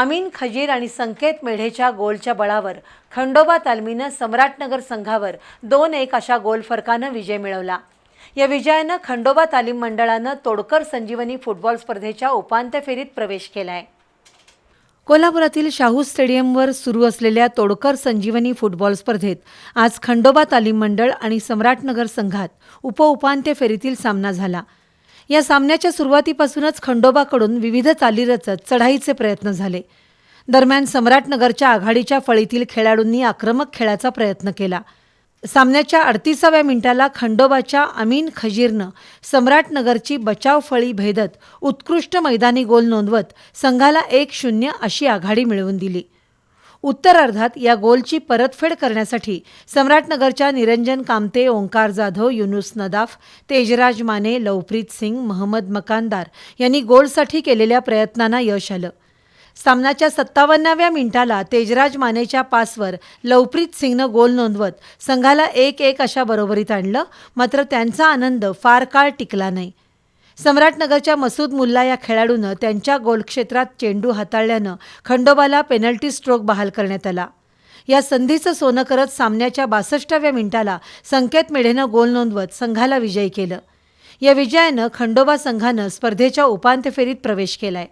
अमीन खजीर आणि संकेत मेढेच्या गोलच्या बळावर खंडोबा तालमीनं सम्राटनगर संघावर दोन एक अशा गोल फरकानं विजय मिळवला. या विजयानं खंडोबा तालीम मंडळानं तोडकर संजीवनी फुटबॉल स्पर्धेच्या उपांत्य फेरीत प्रवेश केलाय. कोल्हापुरातील शाहू स्टेडियमवर सुरू असलेल्या तोडकर संजीवनी फुटबॉल स्पर्धेत आज खंडोबा तालीम मंडळ आणि सम्राटनगर संघात उपउपांत्य फेरीतील सामना झाला. या सामन्याच्या सुरुवातीपासूनच खंडोबाकडून विविध चाली रचत चढाईचे प्रयत्न झाले. दरम्यान सम्राटनगरच्या आघाडीच्या फळीतील खेळाडूंनी आक्रमक खेळाचा प्रयत्न केला. सामन्याच्या अडतीसाव्या मिनिटाला खंडोबाच्या अमीन खजीरनं सम्राटनगरची बचाव फळी भेदत उत्कृष्ट मैदानी गोल नोंदवत संघाला एक शून्य अशी आघाडी मिळवून दिली. उत्तरार्धात या गोलची परतफेड करण्यासाठी सम्राटनगरच्या निरंजन कामते ओंकार जाधव युनुस नदाफ तेजराज माने लवप्रीत सिंग महम्मद मकानदार यांनी गोलसाठी केलेल्या प्रयत्नांना यश आलं. सामन्याच्या सत्तावन्नाव्या मिनिटाला तेजराज मानेच्या पासवर लवप्रीत सिंगनं गोल नोंदवत संघाला एक एक अशा बरोबरीत आणलं मात्र त्यांचा आनंद फार काळ टिकला नाही. सम्राटनगरच्या मसूद मुल्ला या खेळाडूनं त्यांच्या गोलक्षेत्रात चेंडू हाताळल्यानं खंडोबाला पेनल्टी स्ट्रोक बहाल करण्यात आला. या संधीचं सोनं करत सामन्याच्या बासष्टाव्या मिनिटाला संकेत मेढेनं गोल नोंदवत संघाला विजयी केलं. या विजयानं खंडोबा संघानं स्पर्धेच्या उपांत्य फेरीत प्रवेश केलाय.